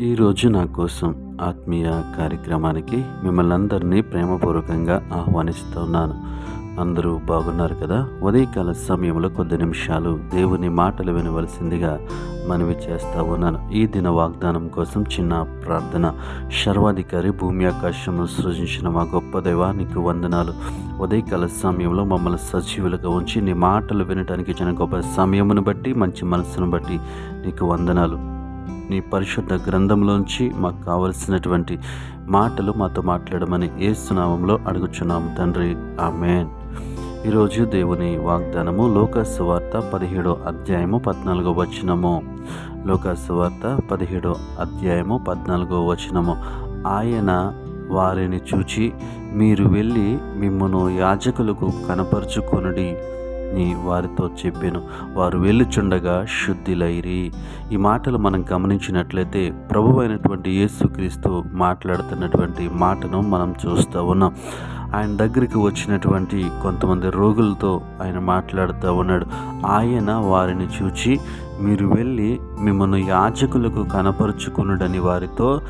ఈరోజు నా కోసం ఆత్మీయ కార్యక్రమానికి మిమ్మల్ని అందరినీ ప్రేమపూర్వకంగా ఆహ్వానిస్తున్నాను అందరూ బాగున్నారు కదా? ఉదయకాల సమయంలో కొద్ది నిమిషాలు దేవుని మాటలు వినవలసిందిగా మనవి చేస్తా ఉన్నాను. ఈ దిన వాగ్దానం కోసం చిన్న ప్రార్థన. సర్వాధికారి భూమి ఆకాశమును సృజించిన మా గొప్ప దైవానికి వందనాలు. ఉదయకాల సమయంలో మమ్మల్ని సజీవులుగా ఉంచి నీ మాటలు వినడానికి ఇచ్చిన గొప్ప సమయమును బట్టి మంచి మనసును బట్టి నీకు వందనాలు. నీ పరిశుద్ధ గ్రంథంలోంచి మాకు కావలసినటువంటి మాటలు మాతో మాట్లాడమని ఏసునామంలో అడుగుచున్నాము తండ్రి. ఆమెన్. ఈరోజు దేవుని వాగ్దానము లోకస్ వార్త పదిహేడో అధ్యాయము పద్నాలుగో వచనము. లోకస్ వార్త పదిహేడో అధ్యాయము పద్నాలుగో వచనము. ఆయన వారిని చూచి మీరు వెళ్ళి మిమ్మను యాజకులకు కనపరుచుకొనుడి. అని వారితో చెప్పాను. వారు వెళ్ళుచుండగా శుద్ధిలైరి. ఈ మాటలు మనం గమనించినట్లయితే ప్రభు అయినటువంటి యేసుక్రీస్తు మాట్లాడుతున్నటువంటి మాటను మనం చూస్తూ ఉన్నాం. ఆయన దగ్గరికి వచ్చినటువంటి కొంతమంది రోగులతో ఆయన మాట్లాడుతూ ఉన్నాడు. ఆయన వారిని చూచి మీరు వెళ్ళి మిమ్మల్ని యాజకులకు కనపరుచుకునుడని వారితో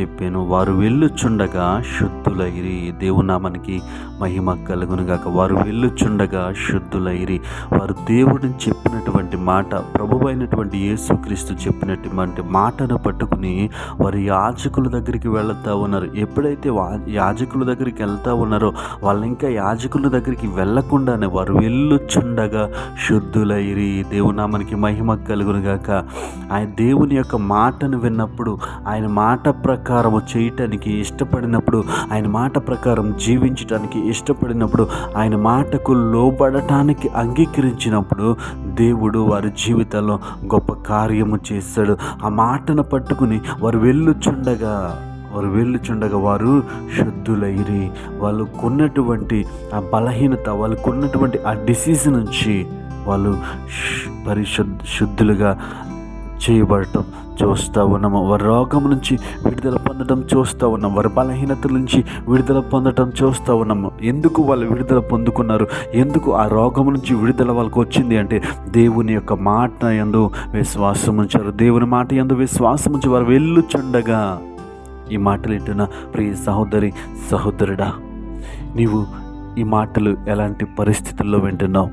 చెప్పాను. వారు వెళ్ళుచుండగా శుద్ధులైరి. దేవునామానికి మహిమ కలుగునుగాక వారు వెళ్ళుచుండగా శుద్ధులైరి. వారు దేవుడిని చెప్పినటువంటి మాట ప్రభు అయినటువంటి యేసుక్రీస్తు చెప్పినటువంటి మాటను పట్టుకుని వారు యాజకుల దగ్గరికి వెళుతూ ఉన్నారు. ఎప్పుడైతే యాజకుల దగ్గరికి వెళ్తూ ఉన్నారో వాళ్ళు ఇంకా యాజకుల దగ్గరికి వెళ్ళకుండానే వారు వెళ్ళుచుండగా శుద్ధులైరి. దేవునామానికి మహిమ కలుగునుగాక ఆయన దేవుని యొక్క మాటను విన్నప్పుడు ఆయన మాట ప్ర ప్రకారము చేయటానికి ఇష్టపడినప్పుడు ఆయన మాట ప్రకారం జీవించటానికి ఇష్టపడినప్పుడు ఆయన మాటకు లోబడటానికి అంగీకరించినప్పుడు దేవుడు వారి జీవితంలో గొప్ప కార్యము చేస్తాడు. ఆ మాటను పట్టుకుని వారు వెళ్ళుచుండగా వారు వెళ్ళుచుండగా వారు శుద్ధులైరి. వాళ్ళు కొన్నటువంటి ఆ బలహీనత వాళ్ళు కొన్నటువంటి ఆ డిసీజ్ నుంచి వాళ్ళు పరిశుద్ధ శుద్ధులుగా చేయబడటం చూస్తూ ఉన్నాము. వారి రోగం నుంచి విడుదల పొందడం చూస్తూ ఉన్నాం వారి బలహీనత నుంచి విడుదల పొందడం చూస్తూ ఉన్నాము. ఎందుకు వాళ్ళు విడుదల పొందుకున్నారు? ఎందుకు ఆ రోగం నుంచి విడుదల వాళ్ళకి వచ్చింది అంటే దేవుని యొక్క మాట ఎందు విశ్వాసం ఉంచారు. దేవుని మాట ఎందు విశ్వాసం ఉంచి వారు వెళ్ళుచుండగా ఈ మాటలు వింటున్న ప్రియ సహోదరి సహోదరుడా నీవు ఈ మాటలు ఎలాంటి పరిస్థితుల్లో వింటున్నావు?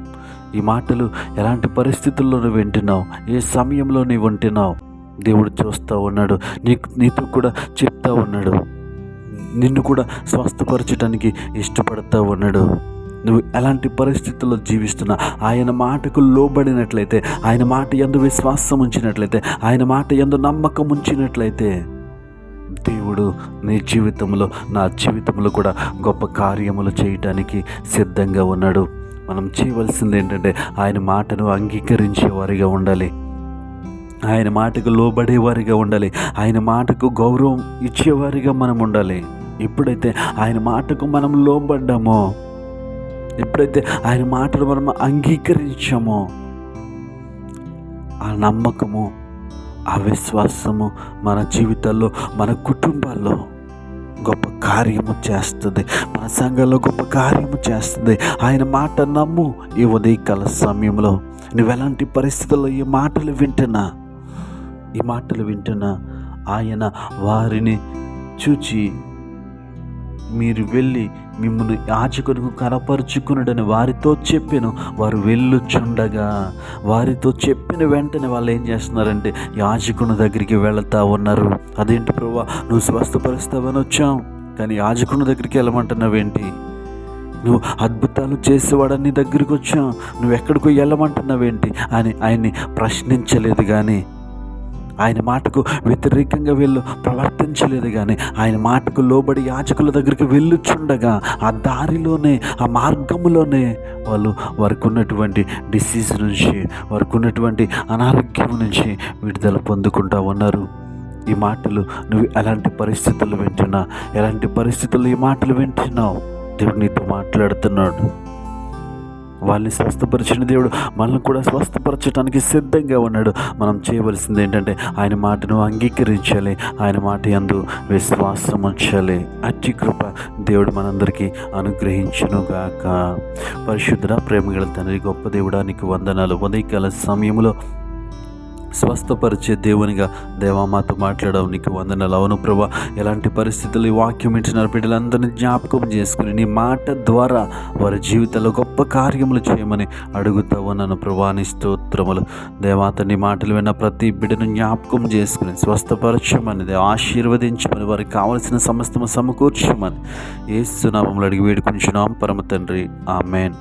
ఈ మాటలు ఎలాంటి పరిస్థితుల్లో నువ్వు వింటున్నావు? ఏ సమయంలో నీవు వింటున్నావు దేవుడు చూస్తూ ఉన్నాడు. నీకు నీతో కూడా చెప్తా ఉన్నాడు. నిన్ను కూడా స్వస్థపరచడానికి ఇష్టపడతా ఉన్నాడు. నువ్వు ఎలాంటి పరిస్థితుల్లో జీవిస్తున్నా ఆయన మాటకు లోబడినట్లయితే ఆయన మాట ఎందు విశ్వాసం ఉంచినట్లయితే ఆయన మాట ఎందు నమ్మకం ఉంచినట్లయితే దేవుడు నీ జీవితంలో నా జీవితంలో కూడా గొప్ప కార్యములు చేయటానికి సిద్ధంగా ఉన్నాడు. మనం చేయవలసింది ఏంటంటే ఆయన మాటను అంగీకరించేవారిగా ఉండాలి. ఆయన మాటకు లోబడేవారిగా ఉండాలి. ఆయన మాటకు గౌరవం ఇచ్చేవారిగా మనం ఉండాలి. ఎప్పుడైతే ఆయన మాటకు మనం లోబడ్డామో ఎప్పుడైతే ఆయన మాటలు మనం అంగీకరించామో ఆ నమ్మకము ఆ విశ్వాసము మన జీవితాల్లో మన కుటుంబాల్లో గొప్ప కార్యము చేస్తుంది. మన సంఘంలో గొప్ప కార్యము చేస్తుంది. ఆయన మాట నమ్ము ఈ ఉదయకాల సమయంలో. నువ్వు ఎలాంటి పరిస్థితుల్లో ఈ మాటలు వింటున్నా? ఈ మాటలు వింటున్నా ఆయన వారిని చూచి మీరు వెళ్ళి మిమ్మల్ని యాచకునికి కనపరుచుకున్నాడని వారితో చెప్పాను. వారు వెళ్ళుచుండగా వారితో చెప్పిన వెంటనే వాళ్ళు ఏం చేస్తున్నారంటే యాజకుని దగ్గరికి వెళతా ఉన్నారు. అదేంటి ప్రభా నువ్వు స్వస్థపరుస్తావని వచ్చాం కానీ యాజకుని దగ్గరికి వెళ్ళమంటున్నావేంటి నువ్వు అద్భుతాలు చేసేవాడని దగ్గరికి వచ్చాం నువ్వు ఎక్కడికో వెళ్ళమంటున్నావేంటి అని ఆయన్ని ప్రశ్నించలేదు కానీ ఆయన మాటకు వ్యతిరేకంగా వీళ్ళు ప్రవర్తించలేదు కానీ ఆయన మాటకు లోబడి యాచకుల దగ్గరికి వెళ్ళుచుండగా ఆ దారిలోనే ఆ మార్గంలోనే వాళ్ళు వారికి ఉన్నటువంటి డిసీజ్ నుంచి వారికి ఉన్నటువంటి అనారోగ్యం నుంచి విడుదల పొందుకుంటా ఉన్నారు. ఈ మాటలు నువ్వు ఎలాంటి పరిస్థితులు వింటున్నా ఎలాంటి పరిస్థితులు ఈ మాటలు వింటున్నావు? దేవుడు నీతో మాట్లాడుతున్నాడు. వాళ్ళని స్వస్థపరిచిన దేవుడు మనల్ని కూడా స్వస్థపరచడానికి సిద్ధంగా ఉన్నాడు. మనం చేయవలసింది ఏంటంటే ఆయన మాటను అంగీకరించాలి. ఆయన మాట ఎందు విశ్వాసం ఉంచాలి. అతి కృప దేవుడు మనందరికీ అనుగ్రహించునుగాక. పరిశుద్ధ ప్రేమగల తండ్రి గొప్ప దేవుడానికి వందనాలు. ఉదయకాల సమయంలో స్వస్థపరిచే దేవునిగా దేవా మాతో మాట్లాడవు నీకు వందనాలు. అవును ప్రభా ఎలాంటి పరిస్థితులు ఈ వాక్యం ఇచ్చిన బిడ్డలందరినీ జ్ఞాపకం చేసుకుని నీ మాట ద్వారా వారి జీవితంలో గొప్ప కార్యములు చేయమని అడుగుతావు నన్ను ప్రభా నీ స్తోత్రములు. దేవాత నీ మాటలు విన్న ప్రతి బిడ్డను జ్ఞాపకం చేసుకుని స్వస్థపరచమని దేవ ఆశీర్వదించమని వారికి కావలసిన సమస్తము సమకూర్చమని. ఏసునామంలో అడిగి వేడుకుంటున్నాం పరమ తండ్రి. ఆమెన్.